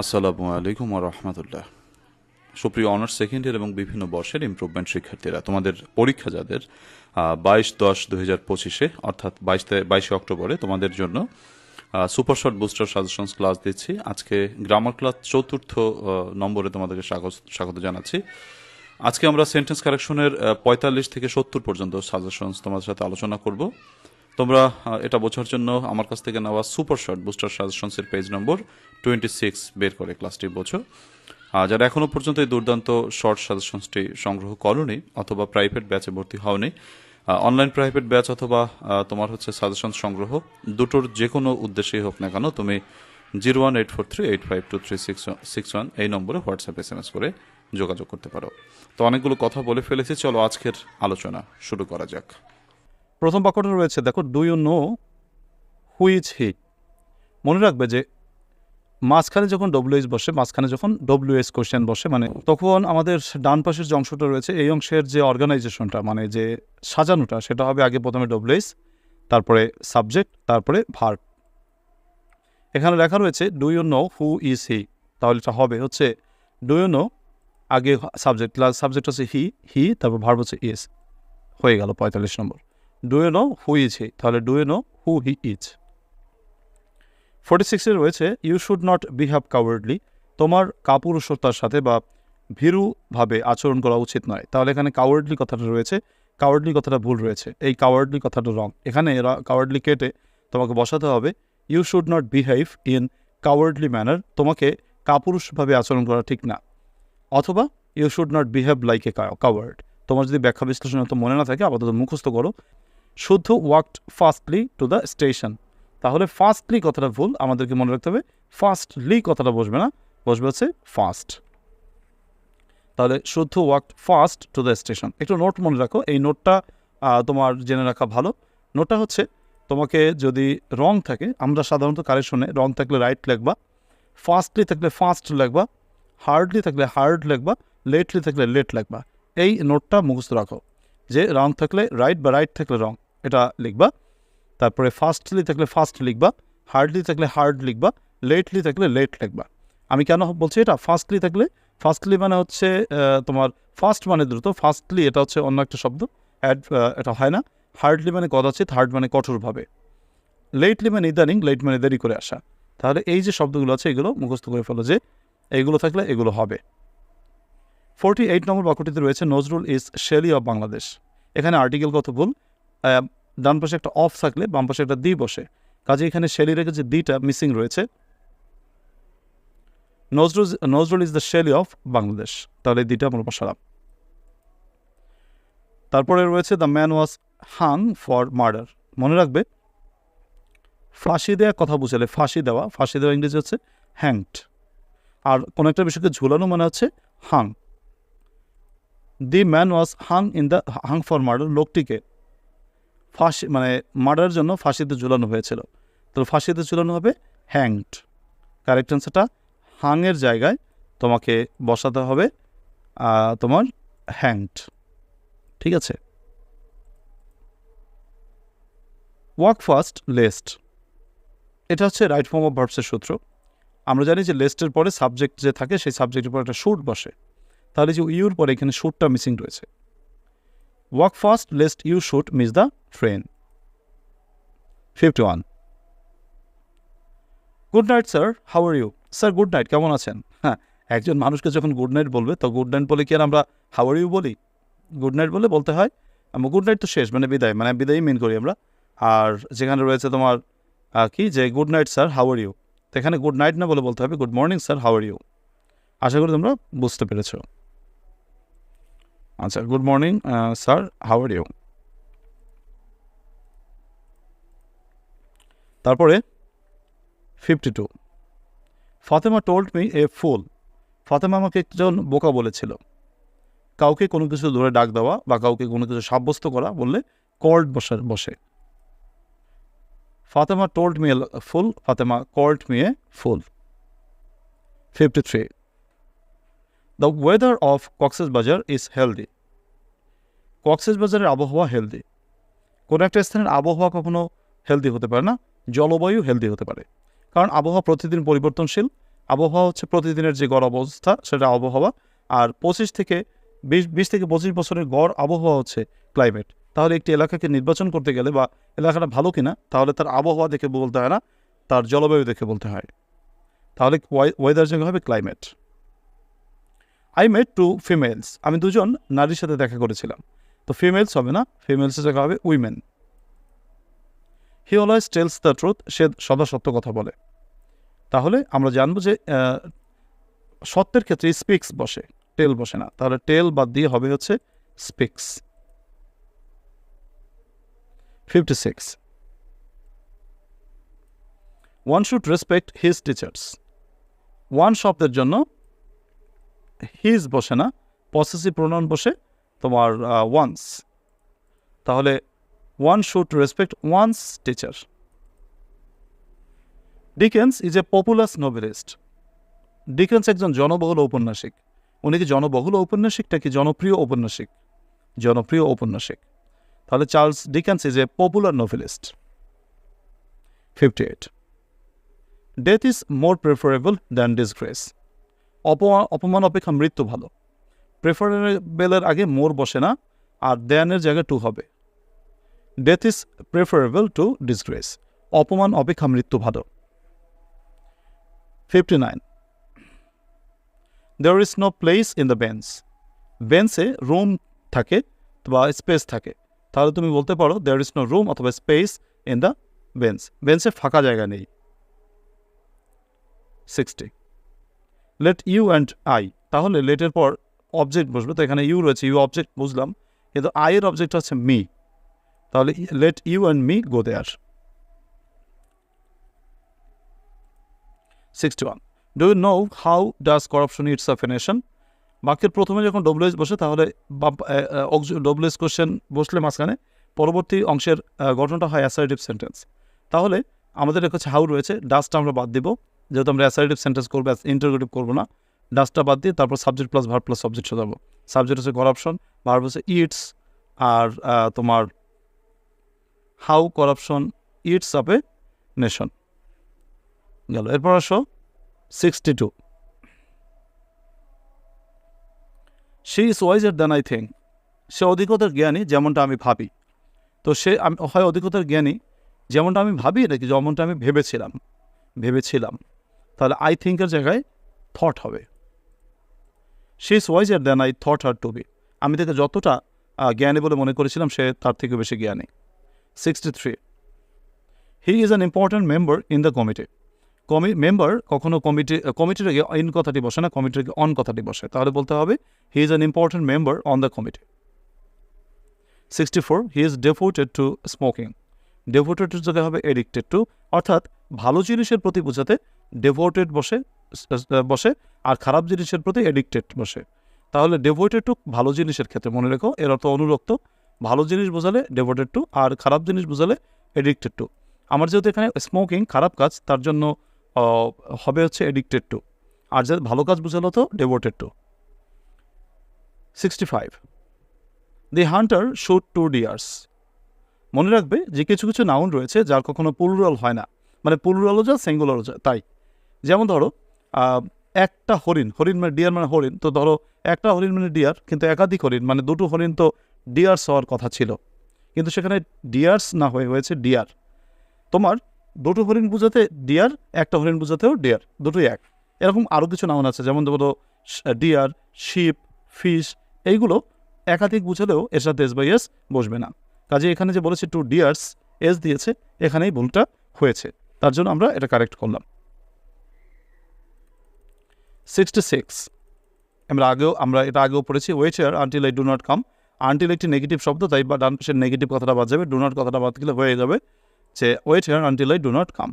আসসালামু আলাইকুম রহমতুল্লাহ। সুপ্রিয় অনার্স সেকেন্ড ইয়ার এবং বিভিন্ন বর্ষের ইম্প্রুভমেন্ট শিক্ষার্থীরা, তোমাদের পরীক্ষা যাদের বাইশ দশ দুই হাজার পঁচিশে, অর্থাৎ বাইশ বাইশে অক্টোবরে, তোমাদের জন্য super short booster suggestions class দিচ্ছি। আজকে গ্রামার ক্লাস চতুর্থ নম্বরে তোমাদেরকে স্বাগত স্বাগত জানাচ্ছি। আজকে আমরা সেন্টেন্স কারেকশনের পঁয়তাল্লিশ থেকে সত্তর পর্যন্ত সাজেশনস তোমাদের সাথে আলোচনা করব। তোমরা এটা বোঝার জন্য আমার কাছ থেকে নেওয়া সুপার শর্ট বুস্টার সাজেশনসের পেজ নম্বর টোয়েন্টি সিক্স বের করে ক্লাসটি বোঝো। আর যারা এখনও পর্যন্ত এই দুর্দান্ত শর্ট সাজেশনসটি সংগ্রহ করনি অথবা প্রাইভেট ব্যাচে ভর্তি হওনি অনলাইন প্রাইভেট ব্যাচ অথবা তোমার হচ্ছে সাজেশন সংগ্রহ, দুটোর যে কোনো উদ্দেশ্যেই হোক না কেন তুমি zero one eight four three eight five two three six six one এই নম্বরে হোয়াটসঅ্যাপ এস এম এস করে যোগাযোগ করতে পারো। তো অনেকগুলো কথা বলে ফেলেছি, চলো আজকের আলোচনা শুরু করা যাক। প্রথম বাক্যটা রয়েছে, দেখো do you know who he মনে রাখবে যে মাঝখানে যখন ডব্লিউএস বসে, মাঝখানে যখন ডব্লিউ ডব্লিউএস কোশ্চেন বসে মানে তখন আমাদের ডান পাশের যে অংশটা রয়েছে, এই অংশের যে অর্গানাইজেশনটা মানে যে সাজানোটা, সেটা হবে আগে প্রথমে ডব্লিউএস তারপরে সাবজেক্ট তারপরে ভার্ব এখানে লেখা রয়েছে do you know who is he তাহলে এটা হবে হচ্ছে ডু ইউ নো আগে সাবজেক্ট সাবজেক্ট হচ্ছে হি হি তারপর ভার্ব হচ্ছে ইজ হয়ে গেল পঁয়তাল্লিশ নম্বর। Do you know who is he তাহলে do you know who he is forty সিক্সে রয়েছে you should not behave cowardly তোমার কাপুরুষতার সাথে বা ভীরুভাবে আচরণ করা উচিত নয়। তাহলে এখানে কাওয়ার্ডলি কথাটা রয়েছে। কাওয়ার্ডলি কথাটা ভুল রয়েছে। এই কাওয়ার্ডলি কথাটা রং এখানে এরা কাওয়ার্ডলি কেটে তোমাকে বসাতে হবে। You should not behave in cowardly manner তোমাকে কাপুরুষভাবে আচরণ করা ঠিক না। অথবা you should not behave like a coward তোমার যদি ব্যাখ্যা বিশ্লেষণ মনে না থাকে, আপাতত মুখস্থ করো। শুদ্ধ walked fastly to the station তাহলে ফাস্টলি কথাটা ভুল, আমাদেরকে মনে রাখতে হবে ফাস্টলি কথাটা বসবে না, বসবে হচ্ছে ফাস্ট তাহলে শুদ্ধ walked fast to the station একটু নোট মনে রাখো, এই নোটটা তোমার জেনে রাখা ভালো। নোটটা হচ্ছে, তোমাকে যদি রং থাকে, আমরা সাধারণত কারেকশনে রং থাকলে রাইট লিখবা ফাস্টলি থাকলে ফাস্ট লিখবা হার্ডলি থাকলে হার্ড লিখবা লেটলি থাকলে লেট লিখবা। এই নোটটা মুখস্থ রাখো। যে রং থাকলে রাইট বা রাইট থাকলে রং এটা লিখবা। তারপরে ফাস্টলি থাকলে ফাস্ট লিখবা হার্ডলি থাকলে হার্ড লিখবা লেটলি থাকলে লেট লিখবা। আমি কেন বলছি এটা? ফাস্টলি থাকলে ফাস্টলি মানে হচ্ছে তোমার ফাস্ট মানে দ্রুত ফাস্টলি এটা হচ্ছে অন্য একটা শব্দ। অ্যাড এটা হয় না। হার্ডলি মানে কদাচিত হার্ড মানে কঠোরভাবে। লেটলি মানে ইদানিং লেট মানে দেরি করে আসা। তাহলে এই যে শব্দগুলো আছে, এগুলো মুখস্থ করে ফেলো যে এইগুলো থাকলে এগুলো হবে। ফোরটি এইট নম্বর বাক্যটিতে রয়েছে, Nazrul is Shelley of Bangladesh. এখানে আর্টিকেল কত ভুল? ডান পাশে একটা অফ থাকলে বাম পাশে একটা দি বসে। কাজে এখানে শেলি রেখে যে দিটা মিসিং রয়েছে, Nazrul Nazrul is the Shelley of Bangladesh. তাহলে দিটা আমরা বসালাম। তারপরে রয়েছে, the man was Hang for murder. মনে রাখবে, ফাঁসি দেওয়া কথা বুঝালে ফাঁসি দেওয়া। ফাঁসি দেওয়া ইংরেজি হচ্ছে, হ্যাংড। আর কোনো একটা বিষয়কে ঝুলানো মানে হচ্ছে, Hang. The man was hang in the hang for murder লোকটিকে ফাঁসি মানে মার্ডারের জন্য ফাঁসিতে ঝুলানো হয়েছিল। তো ফাঁসিতে ঝুলানো হবে হ্যাংড কারেক্ট অ্যান্সারটা হাংয়ের জায়গায় তোমাকে বসাতে হবে তোমার হ্যাংড ঠিক আছে? ওয়াক ফার্স্ট লেস্ট এটা হচ্ছে রাইট ফর্ম অফ ভার্বসের সূত্র। আমরা জানি যে লেস্টের পরে সাবজেক্ট যে থাকে, সেই সাবজেক্টের পরে একটা শুট বসে। তাহলে যে ইউর পরে এখানে শুটটা মিসিং রয়েছে। Walk fast lest you shoot miss the train fifty one good night sir how are you sir good night কেমন আছেন? হ্যাঁ একজন মানুষকে যখন গুড নাইট বলবে, তো গুড নাইট বলে কি আর আমরা হাউ আর ইউ বলি? গুড নাইট বলে বলতে হয় গুড নাইট তো শেষ মানে বিদায় মানে বিদায়ই মেন করি আমরা। আর যেখানে রয়েছে তোমার কি? যে good night sir how are you তো এখানে গুড নাইট না বলে বলতে হবে good morning sir how are you আশা করি তোমরা বুঝতে পেরেছ। আচ্ছা good morning sir how are you তারপরে fifty two Fatema told me a fool Fatema আমাকে একজন বোকা বলেছিল। কাউকে কোনো কিছু ধরে ডাক দেওয়া বা কাউকে কোনো কিছু সাব্যস্ত করা বললে কল্ড বসে বসে। Fatema told me fool Fatema called me a fool fifty three the weather of Cox's Bazar is healthy Cox's বাজারের আবহাওয়া হেলদি কোনো একটা স্থানের আবহাওয়া কখনো হেলদি হতে পারে না, জলবায়ু হেলদি হতে পারে। কারণ আবহাওয়া প্রতিদিন পরিবর্তনশীল, আবহাওয়া হচ্ছে প্রতিদিনের যে গড় অবস্থা, সেটা আবহাওয়া। আর পঁচিশ থেকে বিশ বিশ থেকে পঁচিশ বছরের গড় আবহাওয়া হচ্ছে ক্লাইমেট তাহলে একটি এলাকাকে নির্বাচন করতে গেলে বা এলাকাটা ভালো কিনা, তাহলে তার আবহাওয়া দেখে বলতে হয় না, তার জলবায়ু দেখে বলতে হয়। তাহলে ওয়েদার জায়গা হবে climate I met two females আমি দুজন নারীর সাথে দেখা করেছিলাম। তো ফিমেলস হবে না ফিমেলসের জায়গা হবে women he always tells the truth সে সদা সত্য কথা বলে। তাহলে আমরা জানব যে সত্যের ক্ষেত্রে স্পিক্স বসে টেল বসে না। তাহলে টেল বাদ দিয়ে হবে হচ্ছে speaks fifty six one should respect his teachers one শব্দের জন্য হিজ বসে না পসেসিভ প্রোনাউন বসে তোমার ওয়ান্স তাহলে one should respect ones teacher Dickens is a populous novelist Dickens একজন জনবহুল ঔপন্যাসিক। উনি কি জনবহুল ঔপন্যাসিকটা কি জনপ্রিয় ঔপন্যাসিক? জনপ্রিয় ঔপন্যাসিক। তাহলে Charles Dickens is a popular novelist fifty eight death is more preferable than disgrace অপমান অপেক্ষা মৃত্যু ভালো। প্রেফারেবেলের আগে মোর বসে না, আর দেয়ানের জায়গায় টু হবে। Death is preferable to disgrace অপমান, অপেক্ষা মৃত্যু ভালো। Fifty nine there is no place in the bench বেঞ্চে রুম থাকে বা স্পেস থাকে। তাহলে তুমি বলতে পারো দেয়ার ইজ নো রুম অথবা স্পেস ইন দ্য বেঞ্চ বেঞ্চে ফাঁকা জায়গা নেই। Sixty let you and I তাহলে লেটের পর অবজেক্ট বসবে, তো এখানে ইউ রয়েছে ইউ অবজেক্ট বুঝলাম, কিন্তু আই এর অবজেক্ট হচ্ছে মি তাহলে let you and me go there sixty one do you know how does corruption eats of a nation বাক্যের প্রথমে যখন ডব্লিউএস বসে, তাহলে ডব্লিউএস কোশ্চেন বসলে মাঝখানে পরবর্তী অংশের গঠনটা হয় অ্যাসারেটিভ সেন্টেন্স তাহলে আমাদের হচ্ছে হাউ রয়েছে ডাস্টটা আমরা বাদ দিব যেহেতু আমরা অ্যাসারেটিভ সেন্টেন্স করব ইন্টারোগেটিভ করব না ডাসটা বাদ দিয়ে তারপর subject plus verb plus subject সাজাবো। সাবজেক্ট হচ্ছে করাপশন ভার হচ্ছে ইটস আর তোমার how corruption eats a nation গেল, এরপর আসো sixty two she is wiser than I think সে অধিকতর জ্ঞানী, যেমনটা আমি ভাবি। তো সে, আমি, হয় অধিকতর জ্ঞানী, যেমনটা আমি ভাবি, নাকি যেমনটা আমি ভেবেছিলাম ভেবেছিলাম। তাহলে আই থিঙ্কের জায়গায় থট হবে। She is than I thought her to be আমি তাকে যতটা জ্ঞানী বলে মনে করেছিলাম, সে তার থেকে বেশি জ্ঞানী। Sixty three he is an important member in the committee কমি মেম্বার কখনো কমিটি কমিটির আগে ইন কথাটি বসে না কমিটির অন কথাটি বসে। তাহলে বলতে হবে he is an important member on the committee sixty four he is devoted to smoking devoted জায়গায় হবে এডিক্টেড টু অর্থাৎ ভালো জিনিসের প্রতি বোঝাতে ডেভোটেড বসে বসে আর খারাপ জিনিসের প্রতি এডিক্টেড বসে। তাহলে ডেভোটেড টু ভালো জিনিসের ক্ষেত্রে মনে রেখো, এর অর্থ অনুরক্ত। ভালো জিনিস বোঝালে ডেভোটেড টু আর খারাপ জিনিস বোঝালে এডিক্টেড টু আমার যেহেতু এখানে স্মোকিং খারাপ কাজ, তার জন্য হবে হচ্ছে এডিক্টেড টু আর যাদের ভালো কাজ বোঝালো তো devoted to sixty five the hunter shoot two deers মনে রাখবে যে কিছু কিছু নাউন রয়েছে যার কখনো পুলুরাল হয় না। মানে পুলুরালও যা সিঙ্গুলারও যা, তাই। যেমন ধরো একটা হরিণ হরিণ মানে ডিয়ার মানে হরিণ, তো ধরো একটা হরিণ মানে ডিয়ার কিন্তু একাধিক হরিণ মানে দুটো হরিণ তো ডিয়ার্স হওয়ার কথা ছিল। কিন্তু সেখানে ডিয়ার্স না হয়ে হয়েছে ডিয়ার তোমার দুটো হরিণ বোঝাতে ডিয়ার একটা হরিণ বোঝাতেও ডিয়ার দুটোই এক। এরকম আরও কিছু নাউন আছে, যেমন ধরো ডিয়ার শিপ ফিশ এইগুলো একাধিক বুঝালেও এর সাথে এস বাই এস বসবে না। কাজে এখানে যে বলেছে টু ডিয়ার্স এস দিয়েছে, এখানেই ভুলটা হয়েছে। তার জন্য আমরা এটা কারেক্ট করলাম। সিক্সটি সিক্স আমরা আগেও, আমরা এটা আগেও পড়েছি wait here until I do not come until একটি নেগেটিভ শব্দ, তাই বা ডান পাশের নেগেটিভ কথাটা বাদ যাবে ডু নট কথাটা বাদ গেলে হয়ে যাবে যে wait here until I do not come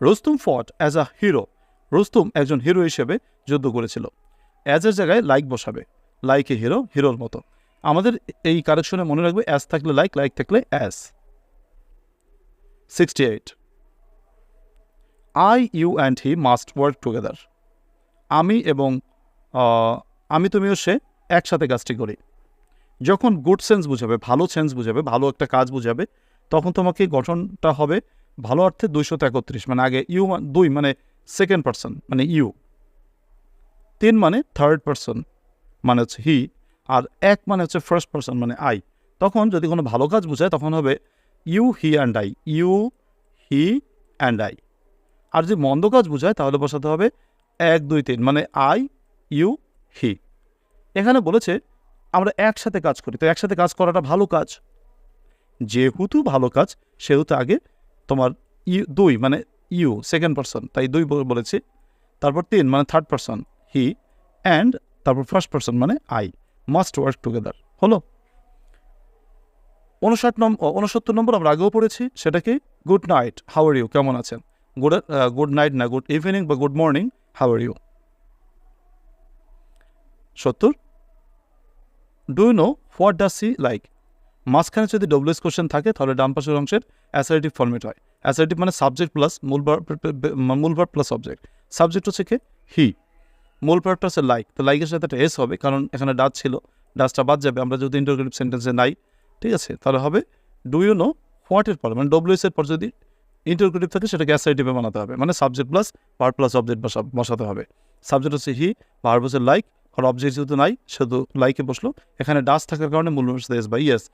Rustam fought as a hero Rustum একজন হিরো হিসেবে যুদ্ধ করেছিল। অ্যাজের জায়গায় লাইক বসাবে। লাইক এ হিরো হিরোর মতো। আমাদের এই কারেকশনে মনে রাখবে অ্যাস থাকলে লাইক লাইক থাকলে as sixty eight I you and he must work together আমি এবং আমি তুমিও সে একসাথে কাজটি করি। যখন গুড সেন্স বুঝাবে, ভালো সেন্স বুঝাবে, ভালো একটা কাজ বুঝাবে, তখন তোমাকে গঠনটা হবে ভালো অর্থে দুইশো একত্রিশ মানে আগে ইউ দুই মানে সেকেন্ড পার্সন মানে ইউ তিন মানে থার্ড পার্সন মানে হচ্ছে হি আর এক মানে হচ্ছে ফার্স্ট পার্সন মানে আই তখন যদি কোনো ভালো কাজ বোঝায়, তখন হবে you he and I you he and I আর যদি মন্দ কাজ বোঝায়, তাহলে বসাতে হবে এক, দুই, তিন মানে আই, ইউ, হি। এখানে বলেছে, আমরা একসাথে কাজ করি। তো একসাথে কাজ করাটা ভালো কাজ। যেহেতু ভালো কাজ, সেহেতু আগে তোমার ইউ দুই মানে ইউ সেকেন্ড পার্সন তাই দুই বলে- বলেছি। তারপর তিন মানে থার্ড পার্সন হি অ্যান্ড তারপর ফার্স্ট পার্সন মানে আই। মাস্ট ওয়ার্ক টুগেদার হলো? উনষাট নম্বর উনসত্তর নম্বর আমরা আগেও পড়েছি, সেটাকে good night how are you কেমন আছেন? গুড গুড নাইট না গুড ইভিনিং বা good morning how are you সত্তর? Do know what does she like মাঝখানে যদি ডব্লিউএস কোশ্চেন থাকে, তাহলে ডান পাশের অংশের অ্যাসারেটিভ ফর্মেট হয়। অ্যাসারেটিভ মানে সাবজেক্ট প্লাস মূল মূল ভার্ব প্লাস অবজেক্ট সাবজেক্ট হচ্ছে কি? হি মূল ভার্বটা হচ্ছে লাইক তো লাইকের সাথে একটা এস হবে, কারণ এখানে ডাচ ছিল। ডাচটা বাদ যাবে, আমরা যদি ইন্টারগ্রেটিভ সেন্টেন্সে নাই। ঠিক আছে? তাহলে হবে ডু ইউ নো হোয়াটের পর? মানে ডব্লিউএস এর পর যদি ইন্টারগ্রেটিভ থাকে, সেটাকে অ্যাসারেটিভে বানাতে হবে। মানে সাবজেক্ট প্লাস পার প্লাস অবজেক্ট বসাতে হবে। সাবজেক্ট হচ্ছে হি ভার্ব হচ্ছে লাইক আর অবজেক্ট যেহেতু নাই শুধু লাইকে বসল। এখানে ডাস থাকার কারণে মূল ভার্ব এস বা ইয়েস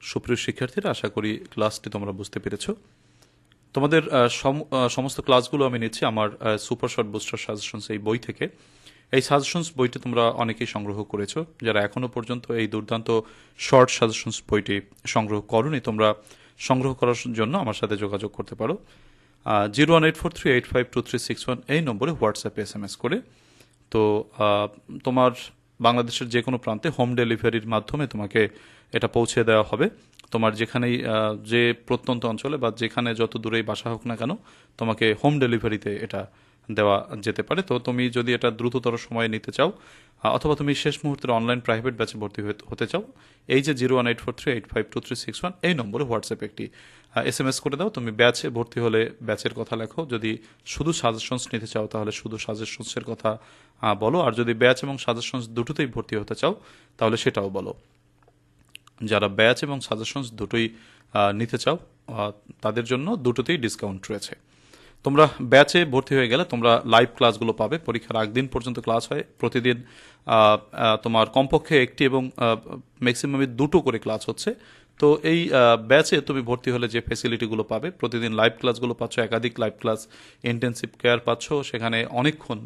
সুপ্রিয় শিক্ষার্থীরা, আশা করি ক্লাসটি তোমরা বুঝতে পেরেছ। তোমাদের সম- সমস্ত ক্লাসগুলো আমি নিচ্ছি আমার সুপার শর্ট বুস্টার সাজেশনস এই বই থেকে। এই সাজেশনস বইটি তোমরা অনেকেই সংগ্রহ করেছ। যারা এখনও পর্যন্ত এই দুর্দান্ত শর্ট সাজেশনস বইটি সংগ্রহ করনি, তোমরা সংগ্রহ করার জন্য আমার সাথে যোগাযোগ করতে পারো। Zero one eight four three eight five two three six one এই নম্বরে হোয়াটসঅ্যাপে এস এম এস করে। তো তোমার বাংলাদেশের যে কোনো প্রান্তে হোম ডেলিভারির মাধ্যমে তোমাকে এটা পৌঁছে দেওয়া হবে। তোমার যেখানেই যে প্রত্যন্ত অঞ্চলে বা যেখানে যত দূরেই বাসা হোক না কেন, তোমাকে হোম ডেলিভারিতে এটা দেওয়া যেতে পারে, তো তুমি যদি এটা দ্রুততর সময়ে নিতে চাও অথবা তুমি শেষ মুহূর্তের অনলাইন প্রাইভেট ব্যাচে ভর্তি হতে- চাও, এই যে zero one eight four three eight five two three six one এই নম্বরে হোয়াটসঅ্যাপে একটি এস এম এস করে দাও। তুমি ব্যাচে ভর্তি হলে ব্যাচের কথা লেখো। যদি শুধু সাজেশনস নিতে চাও, তাহলে শুধু সাজেশনসের কথা বলো। আর যদি ব্যাচ এবং সাজেশনস দুটোতেই ভর্তি হতে চাও, তাহলে সেটাও বলো। যারা ব্যাচ এবং সাজেশনস দুটোই নিতে চাও তাদের জন্য দুটোতেই ডিসকাউন্ট রয়েছে। তোমরা ব্যাচে ভর্তি হয়ে গেলে তোমরা লাইভ ক্লাসগুলো পাবে। পরীক্ষার আগ দিন পর্যন্ত ক্লাস হয়। প্রতিদিন তোমার কমপক্ষে একটি এবং ম্যাক্সিমামে দুটো করে ক্লাস হচ্ছে। তো এই ব্যাচে তুমি ভর্তি হলে যে ফেসিলিটিগুলো পাবে, প্রতিদিন লাইভ ক্লাসগুলো পাচ্ছ, একাধিক লাইভ ক্লাস ইন্টেন্সিভ কেয়ার পাচ্ছ। সেখানে অনেকক্ষণ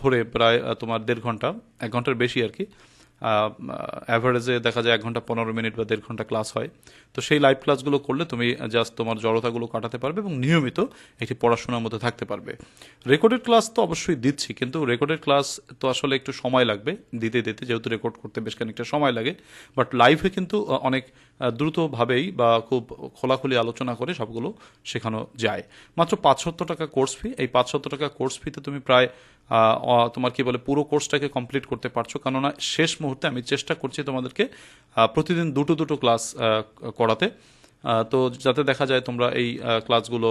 ধরে প্রায় তোমার দেড় ঘণ্টা, এক ঘণ্টার বেশি আর কি। অ্যাভারেজে দেখা যায় এক ঘণ্টা পনেরো মিনিট বা দেড় ঘণ্টা ক্লাস হয়। তো সেই লাইভ ক্লাসগুলো করলে তুমি জাস্ট তোমার জড়তাগুলো কাটাতে পারবে এবং নিয়মিত একটি পড়াশোনার মধ্যে থাকতে পারবে। রেকর্ডেড ক্লাস তো অবশ্যই দিচ্ছি, কিন্তু রেকর্ডেড ক্লাস তো আসলে একটু সময় লাগবে, দিতে দিতে যেহেতু রেকর্ড করতে বেশ খানিকটা সময় লাগে। বাট লাইভে কিন্তু অনেক দ্রুতভাবেই বা খুব খোলাখুলি আলোচনা করে সবগুলো শেখানো যায়। মাত্র পাঁচশত টাকা কোর্স ফি এই পাঁচশত টাকা কোর্স ফিতে তুমি প্রায় তোমার কি বলে পুরো কোর্সটাকে কমপ্লিট করতে পারছ? কেননা শেষ মুহূর্তে আমি চেষ্টা করছি তোমাদেরকে প্রতিদিন দুটো দুটো ক্লাস করাতে। তো যাতে দেখা যায় তোমরা এই ক্লাসগুলো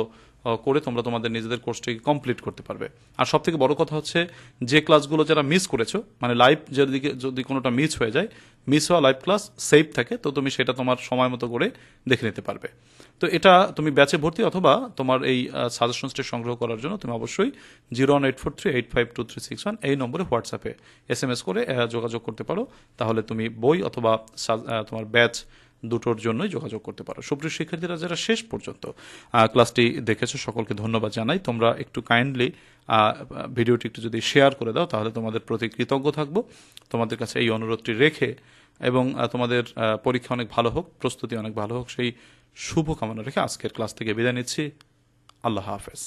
করে তোমরা তোমাদের নিজেদের কোর্সটাকে কমপ্লিট করতে পারবে। আর সব থেকে বড় কথা হচ্ছে, যে ক্লাসগুলো যারা মিস করেছ মানে লাইভ যদি যদি কোনোটা মিস হয়ে যায় মিস হওয়া লাইভ ক্লাস সেভ থাকে, তো তুমি সেটা তোমার সময় মতো করে দেখে নিতে পারবে। তো এটা তুমি ব্যাচে ভর্তি অথবা তোমার এই সাজেশনসটি সংগ্রহ করার জন্য তুমি অবশ্যই zero one eight four three eight five two three six one এই নম্বরে হোয়াটসঅ্যাপে এস এম এস করে যোগাযোগ করতে পারো। তাহলে তুমি বই অথবা তোমার ব্যাচ দুটোর জন্যই যোগাযোগ করতে পারো। সুপ্রিয় শিক্ষার্থীরা, যারা শেষ পর্যন্ত ক্লাসটি দেখেছ, সকলকে ধন্যবাদ জানাই। তোমরা একটু কাইন্ডলি ভিডিওটি একটু যদি শেয়ার করে দাও, তাহলে তোমাদের প্রতি কৃতজ্ঞ থাকব। তোমাদের কাছে এই অনুরোধটি রেখে এবং তোমাদের পরীক্ষা অনেক ভালো হোক, প্রস্তুতি অনেক ভালো হোক, সেই শুভ কামনা রেখে আজকের ক্লাস থেকে বিদায় নিচ্ছি। আল্লাহ হাফেজ।